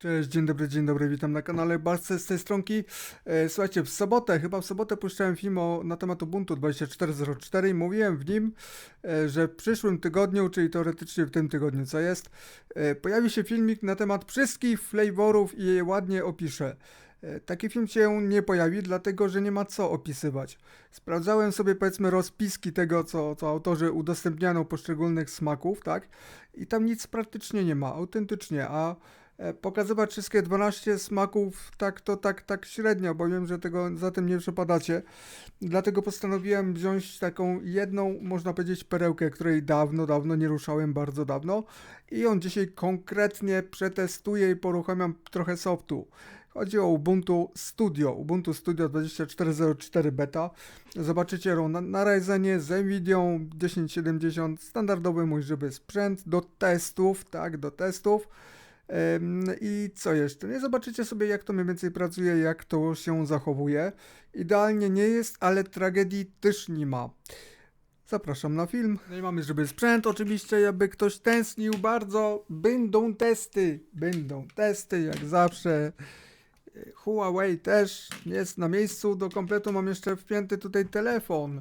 Cześć, dzień dobry, dzień dobry, witam na kanale Barce z tej stronki. E, Słuchajcie, w sobotę, chyba w sobotę puszczałem film o, na temat Ubuntu 24.04 i mówiłem w nim, e, że w przyszłym tygodniu, czyli teoretycznie w tym tygodniu, co jest, e, pojawi się filmik na temat wszystkich flavorów i je ładnie opiszę. Taki film się nie pojawi, dlatego że nie ma co opisywać. Sprawdzałem sobie powiedzmy rozpiski tego, co, co autorzy udostępniano poszczególnych smaków, tak? I tam nic praktycznie nie ma, autentycznie, a pokazywać wszystkie 12 smaków tak to tak tak średnio, bo wiem, że tego za tym nie przepadacie. Dlatego postanowiłem wziąć taką jedną, można powiedzieć, perełkę, której dawno, dawno nie ruszałem, bardzo dawno i ją dzisiaj konkretnie przetestuję i poruchamiam trochę softu. Chodzi o Ubuntu Studio, Ubuntu Studio 24.04 beta. Zobaczycie ją na, na Ryzenie z Nvidią 1070, standardowy mój żywy sprzęt do testów, tak, do testów. I co jeszcze? Nie zobaczycie sobie, jak to mniej więcej pracuje, jak to się zachowuje. Idealnie nie jest, ale tragedii też nie ma. Zapraszam na film. No i mamy żeby sprzęt, oczywiście, jakby ktoś tęsknił bardzo. Będą testy, będą testy, jak zawsze. Huawei też jest na miejscu. Do kompletu mam jeszcze wpięty tutaj telefon.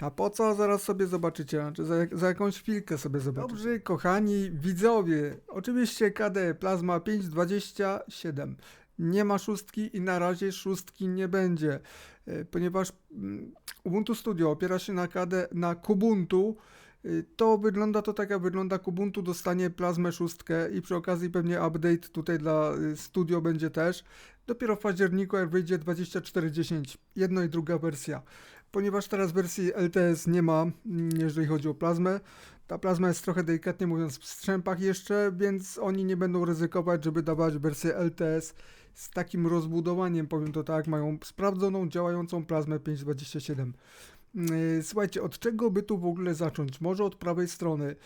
A po co? Zaraz sobie zobaczycie. Znaczy za, jak- za jakąś chwilkę sobie zobaczycie. Dobrze, kochani widzowie. Oczywiście KDE Plasma 527. Nie ma szóstki i na razie szóstki nie będzie, e, ponieważ mm, Ubuntu Studio opiera się na KDE, na Kubuntu. Y, To wygląda to tak, jak wygląda Kubuntu, dostanie Plasmę szóstkę i przy okazji pewnie update tutaj dla y, Studio będzie też. Dopiero w październiku, jak wyjdzie 24.10, jedno i druga wersja. Ponieważ teraz wersji LTS nie ma, mm, jeżeli chodzi o plazmę, ta plazma jest trochę delikatnie mówiąc w strzępach jeszcze, więc oni nie będą ryzykować, żeby dawać wersję LTS z takim rozbudowaniem, powiem to tak, mają sprawdzoną, działającą plazmę 527. Yy, Słuchajcie, od czego by tu w ogóle zacząć? Może od prawej strony,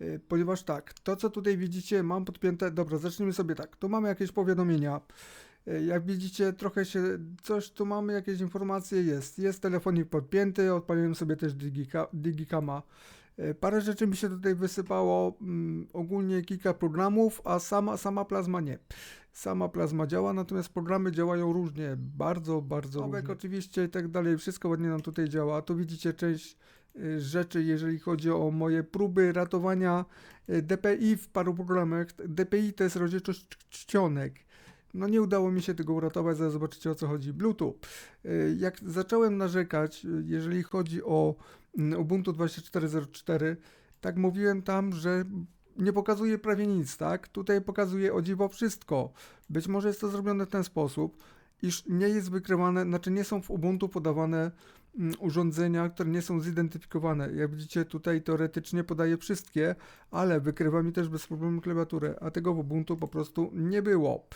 yy, ponieważ tak, to co tutaj widzicie, mam podpięte. Dobra, zacznijmy sobie tak. Tu mamy jakieś powiadomienia. Yy, Jak widzicie, trochę się coś tu mamy, jakieś informacje jest. Jest telefonik podpięty, odpaliłem sobie też digika, digicama. Yy, Parę rzeczy mi się tutaj wysypało, mm, ogólnie kilka programów, a sama, sama plazma nie. Sama plazma działa, natomiast programy działają różnie, bardzo, bardzo różnie. oczywiście i tak dalej, wszystko ładnie nam tutaj działa. Tu widzicie część y, rzeczy, jeżeli chodzi o moje próby ratowania DPI w paru programach. DPI to jest rozdzielczość czcionek. No nie udało mi się tego uratować, zaraz zobaczycie o co chodzi. Bluetooth. Y, Jak zacząłem narzekać, y, jeżeli chodzi o mm, Ubuntu 24.04, tak mówiłem tam, że nie pokazuje prawie nic, tak? Tutaj pokazuje o dziwo wszystko. Być może jest to zrobione w ten sposób, iż nie jest wykrywane, znaczy nie są w Ubuntu podawane mm, urządzenia, które nie są zidentyfikowane. Jak widzicie, tutaj teoretycznie podaje wszystkie, ale wykrywa mi też bez problemu klawiaturę, a tego w Ubuntu po prostu nie było.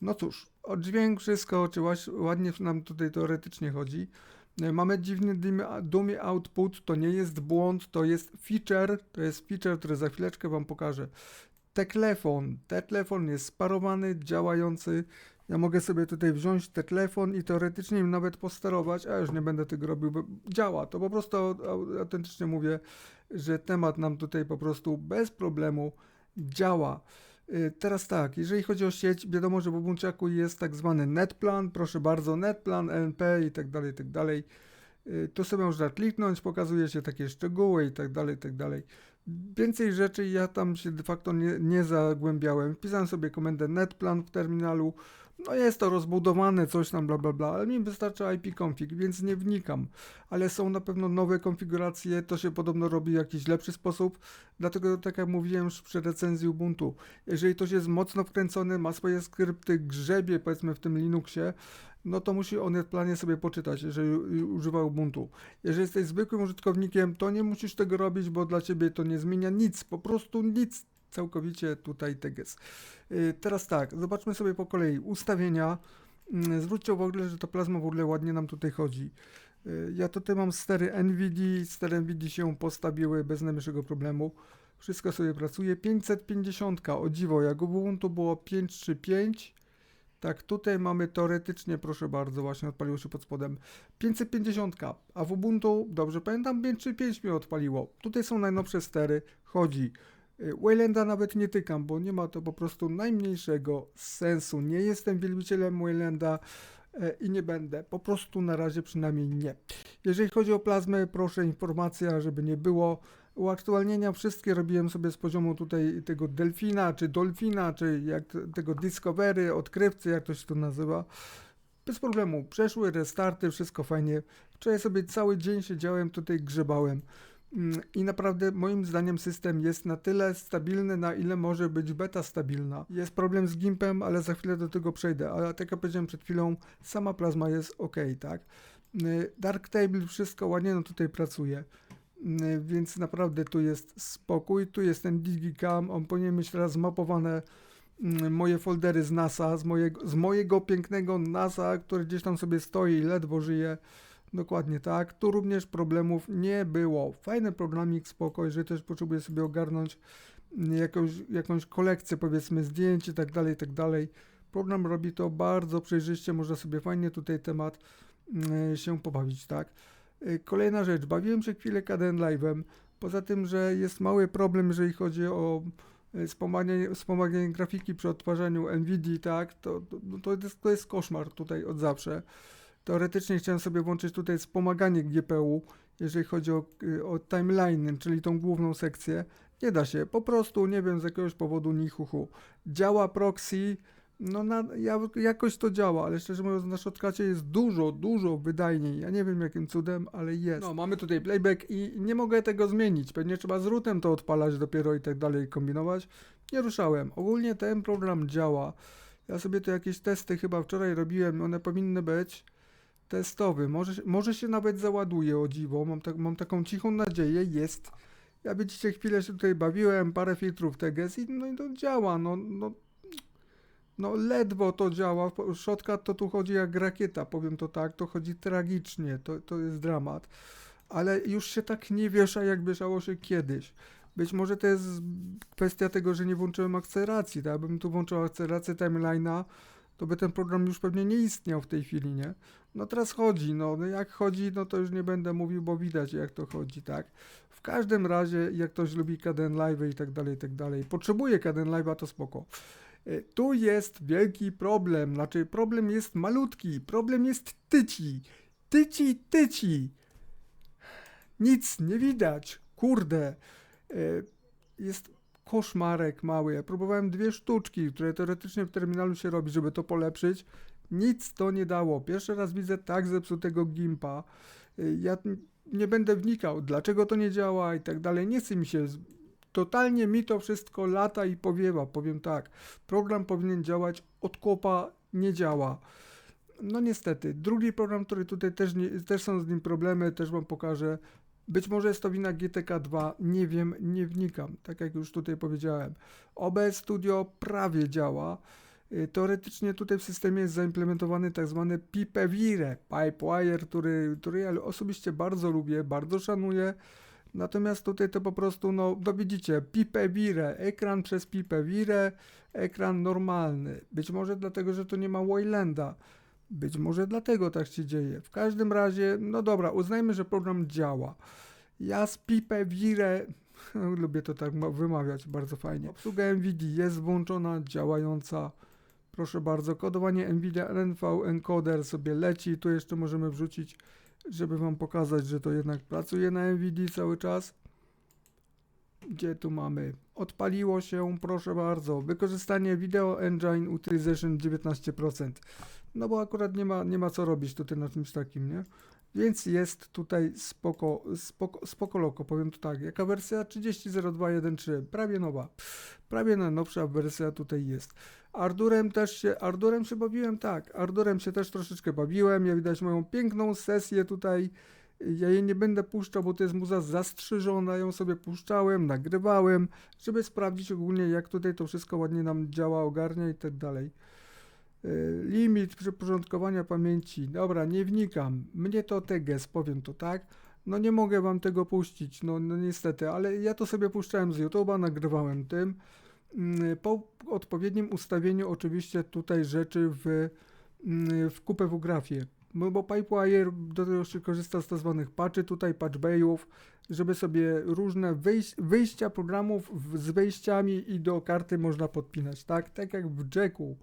No cóż, o dźwięk wszystko, czy łaś- ładnie nam tutaj teoretycznie chodzi. E, Mamy dziwny dummy output, to nie jest błąd, to jest feature, to jest feature, który za chwileczkę Wam pokażę. Telefon, telefon jest sparowany, działający. Ja mogę sobie tutaj wziąć telefon i teoretycznie im nawet posterować, a już nie będę tego robił, bo działa. To po prostu au- autentycznie mówię, że temat nam tutaj po prostu bez problemu działa. Y, Teraz tak, jeżeli chodzi o sieć, wiadomo, że w Ubuntuaku jest tak zwany netplan, proszę bardzo, netplan, NP i tak dalej, i tak dalej. Y, sobie można kliknąć, pokazuje się takie szczegóły i tak dalej, i tak dalej. Więcej rzeczy ja tam się de facto nie, nie zagłębiałem. Wpisałem sobie komendę netplan w terminalu. No jest to rozbudowane, coś tam, bla bla bla, ale mi wystarcza ipconfig, więc nie wnikam. Ale są na pewno nowe konfiguracje, to się podobno robi w jakiś lepszy sposób. Dlatego, tak jak mówiłem już przy recenzji Ubuntu, jeżeli ktoś jest mocno wkręcony, ma swoje skrypty, grzebie powiedzmy w tym Linuxie, no to musi o netplanie sobie poczytać, jeżeli używa Ubuntu. Jeżeli jesteś zwykłym użytkownikiem, to nie musisz tego robić, bo dla ciebie to nie zmienia nic, po prostu nic. Całkowicie tutaj teges. Yy, Teraz tak, zobaczmy sobie po kolei ustawienia. Yy, Zwróćcie uwagę, że to plazma w ogóle ładnie nam tutaj chodzi. Yy, Ja tutaj mam stery NVIDIA, stery NVIDIA się postawiły bez najmniejszego problemu. Wszystko sobie pracuje. 550, o dziwo, jak Ubuntu było 535, tak tutaj mamy teoretycznie, proszę bardzo, właśnie odpaliło się pod spodem 550, a w Ubuntu, dobrze pamiętam, 535 mi odpaliło. Tutaj są najnowsze stery, chodzi. Y, Waylanda nawet nie tykam, bo nie ma to po prostu najmniejszego sensu. Nie jestem wielbicielem Waylanda e, i nie będę. Po prostu na razie przynajmniej nie. Jeżeli chodzi o plazmę, proszę informacja, żeby nie było. Uaktualnienia wszystkie robiłem sobie z poziomu tutaj tego delfina, czy dolfina, czy jak tego discovery, odkrywcy, jak to się to nazywa. Bez problemu. Przeszły restarty, wszystko fajnie. Wczoraj sobie cały dzień siedziałem tutaj, grzebałem. Mm, I naprawdę moim zdaniem system jest na tyle stabilny, na ile może być beta stabilna. Jest problem z gimpem, ale za chwilę do tego przejdę. Ale tak jak powiedziałem przed chwilą, sama plazma jest ok, tak? Y, Dark Table, wszystko ładnie no tutaj pracuje. Y, Więc naprawdę tu jest spokój. Tu jest ten digicam. On powinien mieć teraz zmapowane mm, moje foldery z NASA, z mojego, z mojego pięknego NASA, który gdzieś tam sobie stoi i ledwo żyje. Dokładnie tak. Tu również problemów nie było. Fajny programik, spoko, jeżeli też potrzebuję sobie ogarnąć mm, jakąś, jakąś kolekcję, powiedzmy, zdjęć i tak dalej, i tak dalej. Program robi to bardzo przejrzyście, można sobie fajnie tutaj temat mm, się pobawić, tak. Y, Kolejna rzecz, bawiłem się chwilę KDN Live'em, poza tym, że jest mały problem, jeżeli chodzi o y, wspomaganie, wspomaganie grafiki przy odtwarzaniu NVIDII, tak, to, to, no to, jest, to jest koszmar tutaj od zawsze. Teoretycznie chciałem sobie włączyć tutaj wspomaganie GPU, jeżeli chodzi o, y, o timeline, czyli tą główną sekcję. Nie da się, po prostu nie wiem z jakiegoś powodu ni hu, hu. Działa proxy, no na, ja, jakoś to działa, ale szczerze mówiąc na shotcucie jest dużo, dużo wydajniej. Ja nie wiem jakim cudem, ale jest. No mamy tutaj playback i nie mogę tego zmienić. Pewnie trzeba z rootem to odpalać dopiero i tak dalej kombinować. Nie ruszałem. Ogólnie ten program działa. Ja sobie tu jakieś testy chyba wczoraj robiłem, one powinny być testowy. Może, może się nawet załaduje o dziwo. Mam, tak, mam taką cichą nadzieję. Jest. Ja widzicie, chwilę się tutaj bawiłem, parę filtrów TGS i no i to działa. No, no, no ledwo to działa. Shotcut to tu chodzi jak rakieta, powiem to tak. To chodzi tragicznie. To, to jest dramat. Ale już się tak nie wiesza, jak wieszało się kiedyś. Być może to jest kwestia tego, że nie włączyłem akceleracji. Tak? Jakbym tu włączył akcelerację timeline'a, to by ten program już pewnie nie istniał w tej chwili, nie? No teraz chodzi, no, no jak chodzi, no to już nie będę mówił, bo widać jak to chodzi, tak? W każdym razie, jak ktoś lubi KDN Live i tak dalej, i tak dalej, potrzebuje KDN Live'a, to spoko. E, Tu jest wielki problem, znaczy problem jest malutki, problem jest tyci, tyci, tyci. Nic nie widać, kurde. E, Jest koszmarek mały. Ja próbowałem dwie sztuczki, które teoretycznie w terminalu się robi, żeby to polepszyć. Nic to nie dało. Pierwszy raz widzę tak zepsutego gimpa. Y, Ja nie będę wnikał, dlaczego to nie działa i tak dalej. Nie chce mi się. Totalnie mi to wszystko lata i powiewa. Powiem tak. Program powinien działać od kopa, nie działa. No niestety. Drugi program, który tutaj też, nie, też są z nim problemy, też wam pokażę. Być może jest to wina GTK 2, nie wiem, nie wnikam, tak jak już tutaj powiedziałem. OBS Studio prawie działa. Y, Teoretycznie tutaj w systemie jest zaimplementowany tak zwany Pipewire, Pipewire, który, który ja osobiście bardzo lubię, bardzo szanuję. Natomiast tutaj to po prostu, no, no widzicie, Pipewire, ekran przez Pipewire, ekran normalny. Być może dlatego, że to nie ma Waylanda. Być może dlatego tak się dzieje. W każdym razie, no dobra, uznajmy, że program działa. Ja z Pipewire, lubię to tak ma- wymawiać bardzo fajnie. Obsługa NVIDIA jest włączona, działająca. Proszę bardzo, kodowanie NVIDIA NV encoder sobie leci. Tu jeszcze możemy wrzucić, żeby wam pokazać, że to jednak pracuje na NVIDIA cały czas. Gdzie tu mamy? Odpaliło się, proszę bardzo. Wykorzystanie Video Engine Utilization 19%. No bo akurat nie ma, nie ma co robić tutaj na czymś takim, nie? Więc jest tutaj spoko, spoko, spoko loko, powiem to tak. Jaka wersja? 30.02.1.3, prawie nowa. Prawie najnowsza wersja tutaj jest. Ardurem też się, Ardurem się bawiłem, tak. Ardurem się też troszeczkę bawiłem. Ja widać moją piękną sesję tutaj. Ja jej nie będę puszczał, bo to jest muza zastrzyżona. Ją sobie puszczałem, nagrywałem, żeby sprawdzić ogólnie, jak tutaj to wszystko ładnie nam działa, ogarnia i tak dalej. Y, Limit przeporządkowania pamięci. Dobra, nie wnikam. Mnie to teges, powiem to tak. No nie mogę wam tego puścić, no, no niestety, ale ja to sobie puszczałem z YouTube'a, nagrywałem tym. Mm, Po odpowiednim ustawieniu oczywiście tutaj rzeczy w, mm, w QPW grafie. bo, bo Pipewire do tego się korzysta z tak zwanych patchy tutaj, patch bayów, żeby sobie różne wyjś wyjścia programów w, z wejściami i do karty można podpinać, tak? Tak jak w Jacku.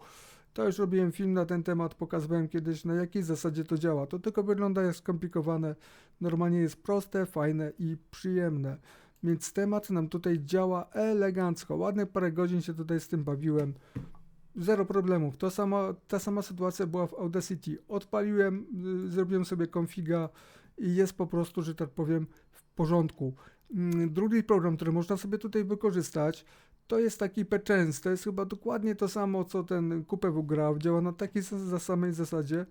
To już robiłem film na ten temat, pokazywałem kiedyś na jakiej zasadzie to działa. To tylko wygląda jak skomplikowane, normalnie jest proste, fajne i przyjemne. Więc temat nam tutaj działa elegancko. Ładne parę godzin się tutaj z tym bawiłem. Zero problemów. To sama, ta sama sytuacja była w Audacity. Odpaliłem, y, zrobiłem sobie konfiga i jest po prostu, że tak powiem, w porządku. Mm, Drugi program, który można sobie tutaj wykorzystać, to jest taki Pechance. To jest chyba dokładnie to samo, co ten Kupewu grał. Działa na takiej za samej zasadzie.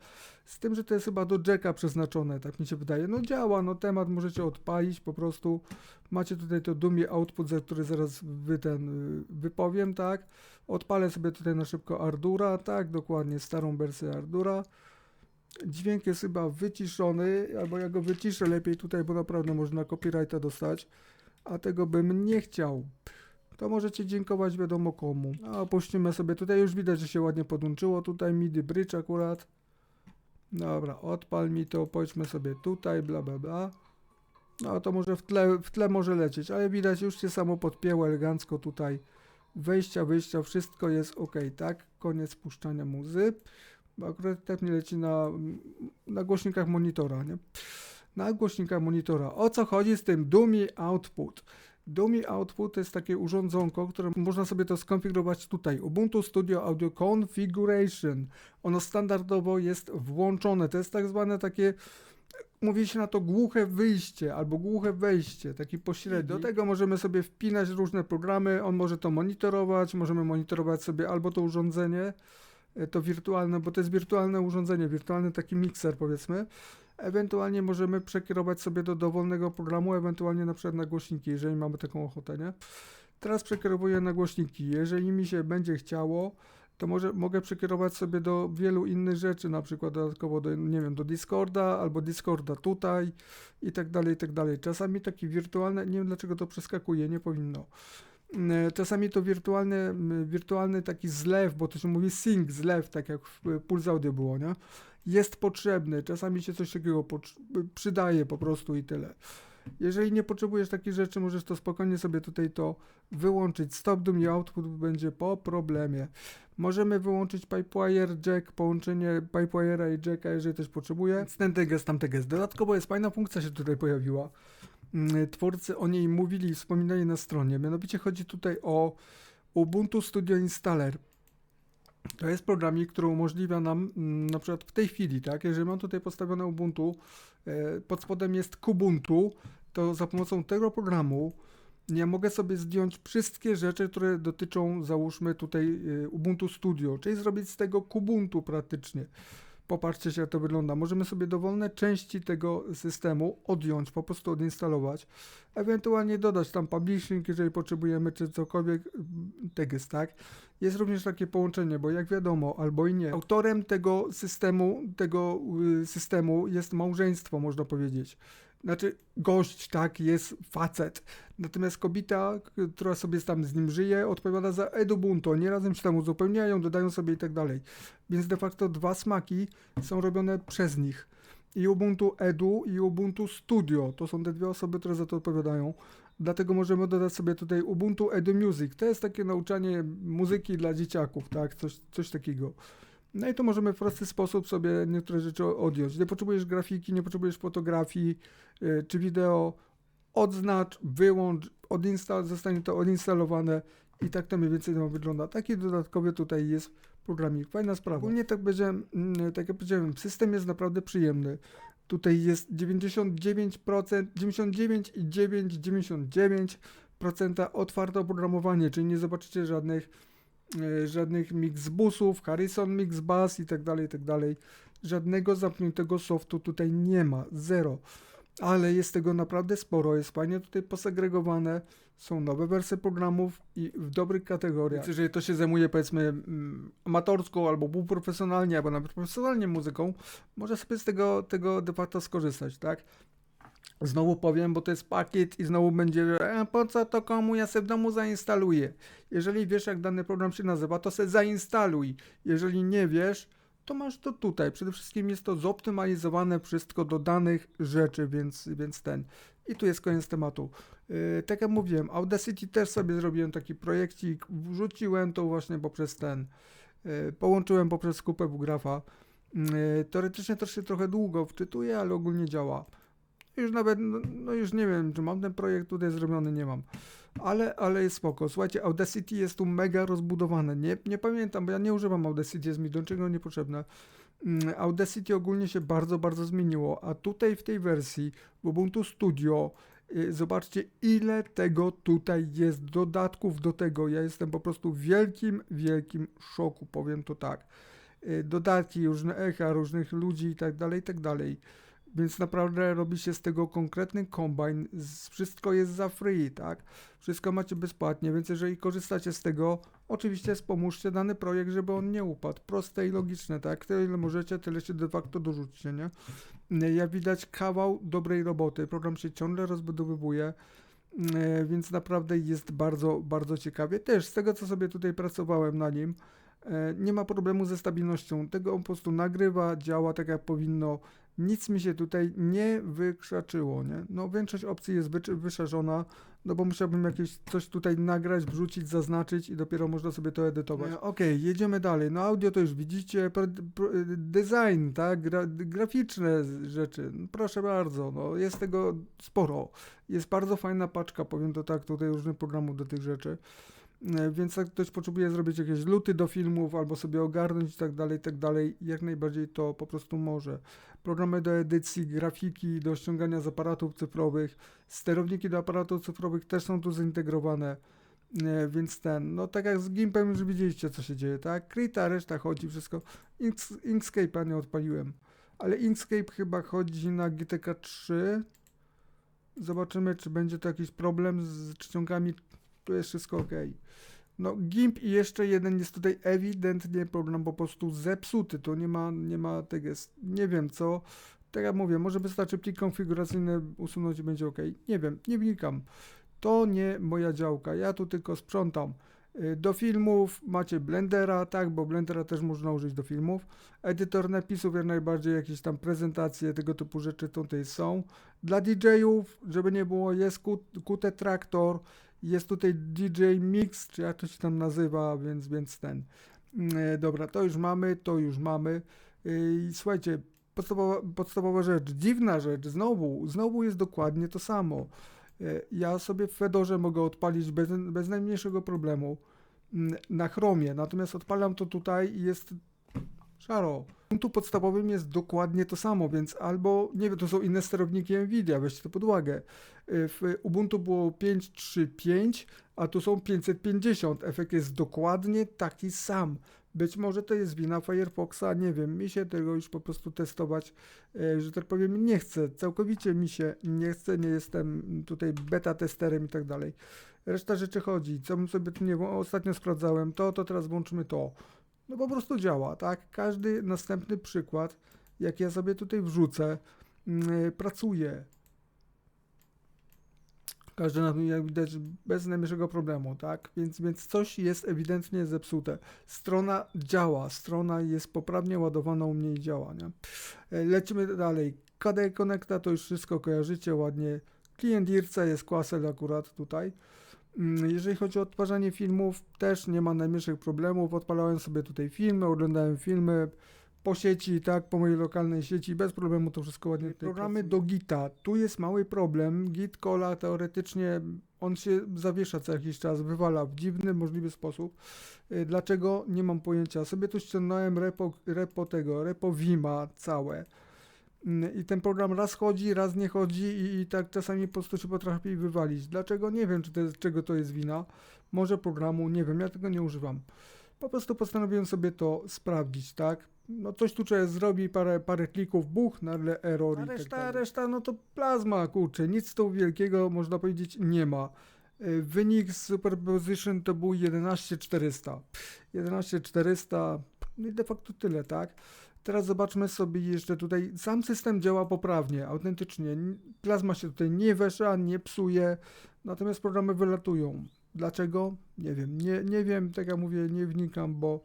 Z tym, że to jest chyba do Jacka przeznaczone, tak mi się wydaje. No działa, no temat możecie odpalić po prostu. Macie tutaj to Dumie Output, za który zaraz wy ten y, wypowiem, tak. Odpalę sobie tutaj na szybko Ardura, tak, dokładnie, starą wersję Ardura. Dźwięk jest chyba wyciszony, albo ja go wyciszę lepiej tutaj, bo naprawdę można copyrighta dostać, a tego bym nie chciał. To możecie dziękować wiadomo komu. A opuścimy sobie, tutaj już widać, że się ładnie podłączyło, tutaj MIDI bridge akurat. Dobra, odpal mi to, pójdźmy sobie tutaj, bla bla bla. No to może w tle, w tle może lecieć, ale widać już się samo podpięło elegancko tutaj. Wejścia, wyjścia, wszystko jest ok, tak? Koniec puszczania muzy. Bo akurat tak nie leci na, na głośnikach monitora, nie? Na głośnikach monitora. O co chodzi z tym Dummy Output? Dummy Output to jest takie urządzonko, które można sobie to skonfigurować tutaj. Ubuntu Studio Audio Configuration. Ono standardowo jest włączone. To jest tak zwane takie mówi się na to głuche wyjście albo głuche wejście, taki pośredni. Do tego możemy sobie wpinać różne programy, on może to monitorować, możemy monitorować sobie albo to urządzenie, e, to wirtualne, bo to jest wirtualne urządzenie, wirtualny taki mikser powiedzmy. Ewentualnie możemy przekierować sobie do dowolnego programu, ewentualnie na przykład na głośniki, jeżeli mamy taką ochotę, nie? Teraz przekierowuję na głośniki. Jeżeli mi się będzie chciało, to może mogę przekierować sobie do wielu innych rzeczy, na przykład dodatkowo do, nie wiem, do Discorda albo Discorda tutaj i tak dalej, i tak dalej. Czasami taki wirtualny, nie wiem dlaczego to przeskakuje, nie powinno. Mm, Czasami to wirtualny, wirtualny taki zlew, bo to się mówi sync, zlew, tak jak w Pulse Audio było, nie? Jest potrzebny, czasami się coś takiego przydaje po prostu i tyle. Jeżeli nie potrzebujesz takich rzeczy, możesz to spokojnie sobie tutaj to wyłączyć. Stop Dummy Output będzie po problemie. Możemy wyłączyć Pipewire Jack, połączenie Pipewire'a i Jacka, jeżeli też potrzebuję. Więc Ten teges, tam teges. Dodatkowo jest fajna funkcja się tutaj pojawiła. Mm, Twórcy o niej mówili i wspominali na stronie. Mianowicie chodzi tutaj o Ubuntu Studio Installer. To jest programik, który umożliwia nam mm, na przykład w tej chwili, tak, jeżeli mam tutaj postawione Ubuntu, e, pod spodem jest Kubuntu, to za pomocą tego programu ja mogę sobie zdjąć wszystkie rzeczy, które dotyczą, załóżmy tutaj y, Ubuntu Studio, czyli zrobić z tego Kubuntu praktycznie. Popatrzcie się, jak to wygląda. Możemy sobie dowolne części tego systemu odjąć, po prostu odinstalować, ewentualnie dodać tam publishing, jeżeli potrzebujemy, czy cokolwiek, teges, tak? Jest również takie połączenie, bo jak wiadomo, albo i nie, autorem tego systemu, tego y, systemu jest małżeństwo, można powiedzieć. Znaczy, gość, tak, jest facet. Natomiast kobieta, która sobie tam z nim żyje, odpowiada za Edubuntu. Oni razem się tam uzupełniają, dodają sobie i tak dalej. Więc de facto dwa smaki są robione przez nich. I Ubuntu Edu i Ubuntu Studio. To są te dwie osoby, które za to odpowiadają. Dlatego możemy dodać sobie tutaj Ubuntu Edu Music. To jest takie nauczanie muzyki dla dzieciaków, tak? Coś, coś takiego. No i to możemy w prosty sposób sobie niektóre rzeczy odjąć. Nie potrzebujesz grafiki, nie potrzebujesz fotografii y, czy wideo. Odznacz, wyłącz, odinstal, zostanie to odinstalowane i tak to mniej więcej to wygląda. Taki dodatkowy tutaj jest programik. Fajna sprawa. Ogólnie tak powiedziałem, mm, tak jak powiedziałem, system jest naprawdę przyjemny. Tutaj jest 99%, 99,999% otwarte oprogramowanie, czyli nie zobaczycie żadnych żadnych mixbusów, Harrison Mixbus i tak dalej, i tak dalej. Żadnego zamkniętego softu tutaj nie ma, zero. Ale jest tego naprawdę sporo, jest fajnie tutaj posegregowane, są nowe wersje programów i w dobrych kategoriach. Jeżeli to się zajmuje powiedzmy mm, amatorską albo półprofesjonalnie, albo nawet profesjonalnie muzyką, może sobie z tego, tego de facto skorzystać, tak? Znowu powiem, bo to jest pakiet i znowu będzie, że e, po co to komu, ja sobie w domu zainstaluję. Jeżeli wiesz, jak dany program się nazywa, to se zainstaluj. Jeżeli nie wiesz, to masz to tutaj. Przede wszystkim jest to zoptymalizowane wszystko do danych rzeczy, więc, więc ten. I tu jest koniec tematu. Yy, tak jak mówiłem, Audacity też sobie zrobiłem taki projekcik, wrzuciłem to właśnie poprzez ten, yy, połączyłem poprzez kupę Bugrafa. Yy, teoretycznie też się trochę długo wczytuje, ale ogólnie działa. Już nawet, no, no już nie wiem, czy mam ten projekt tutaj zrobiony, nie mam. Ale, ale jest spoko. Słuchajcie, Audacity jest tu mega rozbudowane. Nie, nie pamiętam, bo ja nie używam Audacity, jest mi do czego niepotrzebne. Mm, Audacity ogólnie się bardzo, bardzo zmieniło, a tutaj w tej wersji w Ubuntu Studio y, zobaczcie ile tego tutaj jest, dodatków do tego. Ja jestem po prostu w wielkim, wielkim szoku, powiem to tak. Y, Dodatki, różne echa, różnych ludzi i tak dalej, i tak dalej. Więc naprawdę robi się z tego konkretny kombajn. Wszystko jest za free, tak? Wszystko macie bezpłatnie, więc jeżeli korzystacie z tego, oczywiście wspomóżcie dany projekt, żeby on nie upadł. Proste i logiczne, tak? Tyle ile możecie, tyle się de facto dorzućcie, nie? Jak widać kawał dobrej roboty. Program się ciągle rozbudowywuje. E, Więc naprawdę jest bardzo, bardzo ciekawie. Też z tego, co sobie tutaj pracowałem na nim, e, nie ma problemu ze stabilnością. Tego on po prostu nagrywa, działa tak jak powinno. Nic mi się tutaj nie wykrzaczyło, nie? No większość opcji jest wyszarzona, no bo musiałbym jakieś coś tutaj nagrać, wrzucić, zaznaczyć i dopiero można sobie to edytować. Okej, jedziemy dalej. No audio to już widzicie, pro, pro, design, tak, Gra, graficzne rzeczy. No, proszę bardzo, no jest tego sporo. Jest bardzo fajna paczka, powiem to tak, tutaj różnych programów do tych rzeczy. E, Więc jak ktoś potrzebuje zrobić jakieś luty do filmów albo sobie ogarnąć i tak dalej, i tak dalej, jak najbardziej to po prostu może. Programy do edycji, grafiki, do ściągania z aparatów cyfrowych, sterowniki do aparatów cyfrowych też są tu zintegrowane. E, Więc ten, no tak jak z Gimpem już widzieliście co się dzieje, tak? Krita, reszta chodzi, wszystko. Inks, Inkscape'a nie odpaliłem, ale Inkscape chyba chodzi na GTK 3. Zobaczymy, czy będzie to jakiś problem z czcionkami. Tu jest wszystko ok. No, GIMP i jeszcze jeden jest tutaj ewidentnie program po prostu zepsuty. To nie ma, nie ma tego, nie wiem co. Tak jak mówię, może wystarczy plik konfiguracyjny usunąć i będzie ok. Nie wiem, nie wnikam. To nie moja działka. Ja tu tylko sprzątam. Y, Do filmów macie Blendera, tak, bo Blendera też można użyć do filmów. Edytor napisów, jak najbardziej jakieś tam prezentacje, tego typu rzeczy tutaj są. Dla DJ-ów, żeby nie było, jest QT Traktor, jest tutaj DJ Mix, czy jak to się tam nazywa, więc, więc ten. E, dobra, to już mamy, to już mamy. E, I słuchajcie, podstawowa, podstawowa rzecz, dziwna rzecz, znowu, znowu jest dokładnie to samo. E, Ja sobie w Fedorze mogę odpalić bez, bez najmniejszego problemu mm, na Chromie, natomiast odpalam to tutaj i jest szaro. Ubuntu podstawowym jest dokładnie to samo, więc albo, nie wiem, to są inne sterowniki Nvidia, weźcie to pod uwagę. Y, W Ubuntu było 5.3.5, a tu są 550. Efekt jest dokładnie taki sam. Być może to jest wina Firefoxa, nie wiem, mi się tego już po prostu testować, e, że tak powiem, nie chcę. Całkowicie mi się nie chce, nie jestem tutaj beta testerem i tak dalej. Reszta rzeczy chodzi. Co bym sobie tu nie ostatnio sprawdzałem, to, to teraz włączymy to. No po prostu działa, tak? Każdy następny przykład, jak ja sobie tutaj wrzucę, mm, pracuje. Każdy na jak widać, bez najmniejszego problemu, tak? Więc, więc coś jest ewidentnie zepsute. Strona działa, strona jest poprawnie ładowana, u mnie i działa, nie? E, Lecimy dalej. KDE Connecta to już wszystko kojarzycie ładnie. Klient IRCA jest Quasel akurat tutaj. Mm, Jeżeli chodzi o odtwarzanie filmów, też nie ma najmniejszych problemów. Odpalałem sobie tutaj filmy, oglądałem filmy po sieci, tak, po mojej lokalnej sieci, bez problemu to wszystko ładnie Programy do Gita, tu jest mały problem. Git Cola teoretycznie on się zawiesza co jakiś czas, wywala w dziwny, możliwy sposób. Y, Dlaczego? Nie mam pojęcia. Sobie tu ściągnąłem repo, repo tego, repo Vima całe. I ten program raz chodzi, raz nie chodzi i, i tak czasami po prostu się potrafi wywalić. Dlaczego? Nie wiem, czy to jest, czego to jest wina. Może programu, nie wiem, ja tego nie używam. Po prostu postanowiłem sobie to sprawdzić, tak? No coś tu trzeba zrobić, parę, parę klików, buch, nagle error i reszta, tak reszta, no to plazma, kurczę, nic tu wielkiego, można powiedzieć, nie ma. Y, Wynik z Superposition to był 11400. 11400, no i de facto tyle, tak? Teraz zobaczmy sobie jeszcze tutaj. Sam system działa poprawnie, autentycznie. Plazma się tutaj nie wesza, nie psuje, natomiast programy wylatują. Dlaczego? Nie wiem. Nie, nie wiem, tak jak mówię, nie wnikam, bo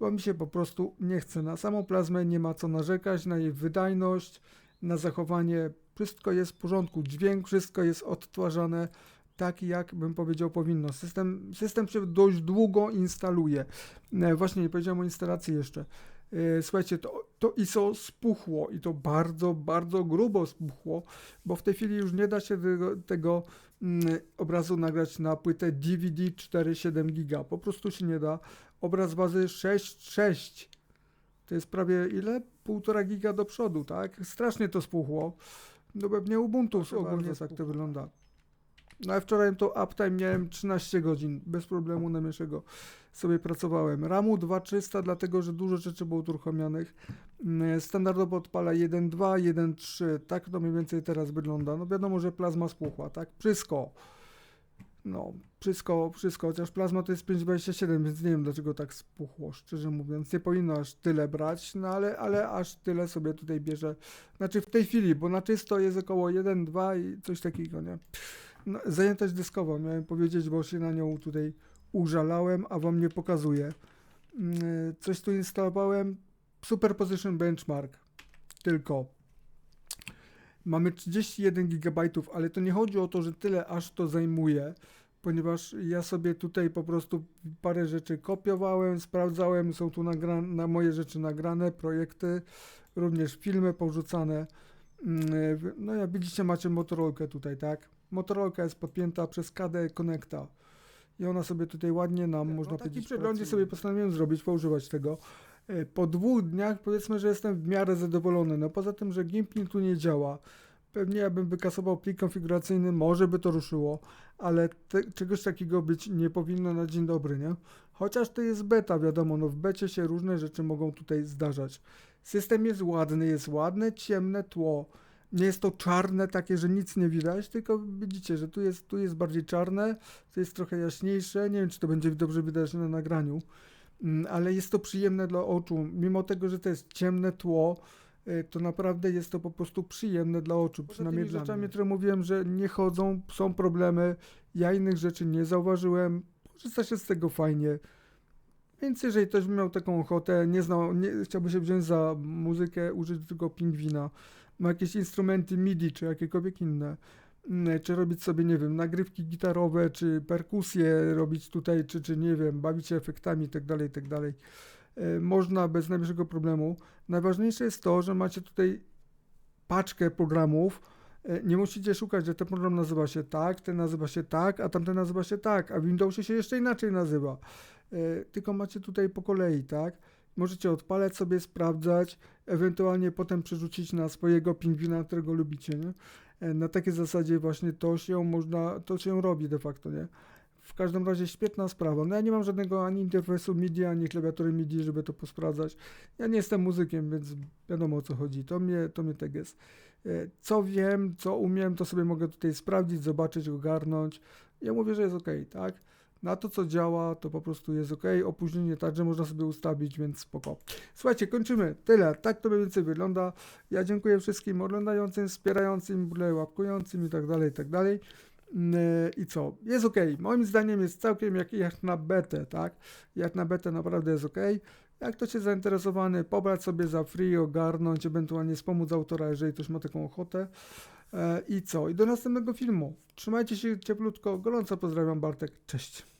bo mi się po prostu nie chce. Na samą plazmę nie ma co narzekać, na jej wydajność, na zachowanie. Wszystko jest w porządku, dźwięk, wszystko jest odtwarzane tak, jak bym powiedział powinno. System, system się dość długo instaluje. E, Właśnie nie powiedziałem o instalacji jeszcze. E, Słuchajcie, to, to ISO spuchło i to bardzo, bardzo grubo spuchło, bo w tej chwili już nie da się tego, tego mm, obrazu nagrać na płytę DVD 4,7 giga. Po prostu się nie da. Obraz bazy 6,6 to jest prawie ile? Półtora giga do przodu, tak? Strasznie to spuchło. No pewnie Ubuntu ogólnie tak to wygląda. No a wczoraj to uptime miałem 13 godzin, bez problemu najmniejszego sobie pracowałem. RAMu 2300, dlatego że dużo rzeczy było uruchomionych. Mm, Standardowo odpala 1.2, 1.3, tak to mniej więcej teraz wygląda. No wiadomo, że plazma spuchła, tak? Wszystko. No, wszystko, wszystko, chociaż plazma to jest 5,27, więc nie wiem dlaczego tak spuchło, szczerze mówiąc. Nie powinno aż tyle brać, no ale, ale aż tyle sobie tutaj bierze. Znaczy w tej chwili, bo na czysto jest około 1,2 i coś takiego, nie? No, zajętość dyskowa, miałem powiedzieć, bo się na nią tutaj użalałem, a wam nie pokazuję. Mm, Coś tu instalowałem, Superposition Benchmark, tylko. Mamy 31 GB, ale to nie chodzi o to, że tyle aż to zajmuje, ponieważ ja sobie tutaj po prostu parę rzeczy kopiowałem, sprawdzałem, są tu na moje rzeczy nagrane, projekty, również filmy porzucane. Mm, No jak widzicie macie Motorolkę tutaj, tak? Motorolka jest podpięta przez KD Connecta i ona sobie tutaj ładnie nam, można no powiedzieć, przeglądzie sobie postanowiłem zrobić, poużywać tego. E, Po dwóch dniach powiedzmy, że jestem w miarę zadowolony. No poza tym, że Gimpling tu nie działa. Pewnie ja bym wykasował plik konfiguracyjny, może by to ruszyło, ale te, czegoś takiego być nie powinno na dzień dobry, nie? Chociaż to jest beta, wiadomo, no w becie się różne rzeczy mogą tutaj zdarzać. System jest ładny, jest ładne, ciemne tło. Nie jest to czarne takie, że nic nie widać, tylko widzicie, że tu jest, tu jest bardziej czarne, tu jest trochę jaśniejsze. Nie wiem, czy to będzie dobrze widać na nagraniu, Mm, ale jest to przyjemne dla oczu. Mimo tego, że to jest ciemne tło, y, to naprawdę jest to po prostu przyjemne dla oczu. Przynajmniej tymi rzeczami, rzeczami, które mówiłem, że nie chodzą, są problemy. Ja innych rzeczy nie zauważyłem. Korzysta się z tego fajnie. Więc jeżeli ktoś by miał taką ochotę, nie znał, nie, chciałby się wziąć za muzykę, użyć tylko pingwina, ma jakieś instrumenty MIDI czy jakiekolwiek inne, mm, czy robić sobie, nie wiem, nagrywki gitarowe, czy perkusje robić tutaj, czy, czy nie wiem, bawić się efektami itd., itd. E, Można bez najmniejszego problemu. Najważniejsze jest to, że macie tutaj paczkę programów. E, Nie musicie szukać, że ten program nazywa się tak, ten nazywa się tak, a tamten nazywa się tak, a w Windowsie się jeszcze inaczej nazywa. E, Tylko macie tutaj po kolei, tak? Możecie odpalać sobie, sprawdzać, ewentualnie potem przerzucić na swojego pingwina, którego lubicie, nie? E, Na takiej zasadzie właśnie to się można, to się robi de facto, nie? W każdym razie świetna sprawa. No ja nie mam żadnego ani interfejsu MIDI, ani klawiatury MIDI, żeby to posprawdzać. Ja nie jestem muzykiem, więc wiadomo o co chodzi. To mnie, to mnie tak jest. E, Co wiem, co umiem, to sobie mogę tutaj sprawdzić, zobaczyć, ogarnąć. Ja mówię, że jest ok, tak? Na to, co działa, to po prostu jest ok. Opóźnienie także można sobie ustawić, więc spoko. Słuchajcie, kończymy. Tyle. Tak to mniej więcej wygląda. Ja dziękuję wszystkim oglądającym, wspierającym, łapkującym i tak dalej, i tak dalej. Mm, I co? Jest ok. Moim zdaniem jest całkiem jak, jak na betę, tak? Jak na betę naprawdę jest ok. Jak ktoś jest zainteresowany, pobrać sobie za free, ogarnąć, ewentualnie wspomóc autora, jeżeli ktoś ma taką ochotę. E, I co? I do następnego filmu. Trzymajcie się cieplutko. Gorąco pozdrawiam Bartek. Cześć.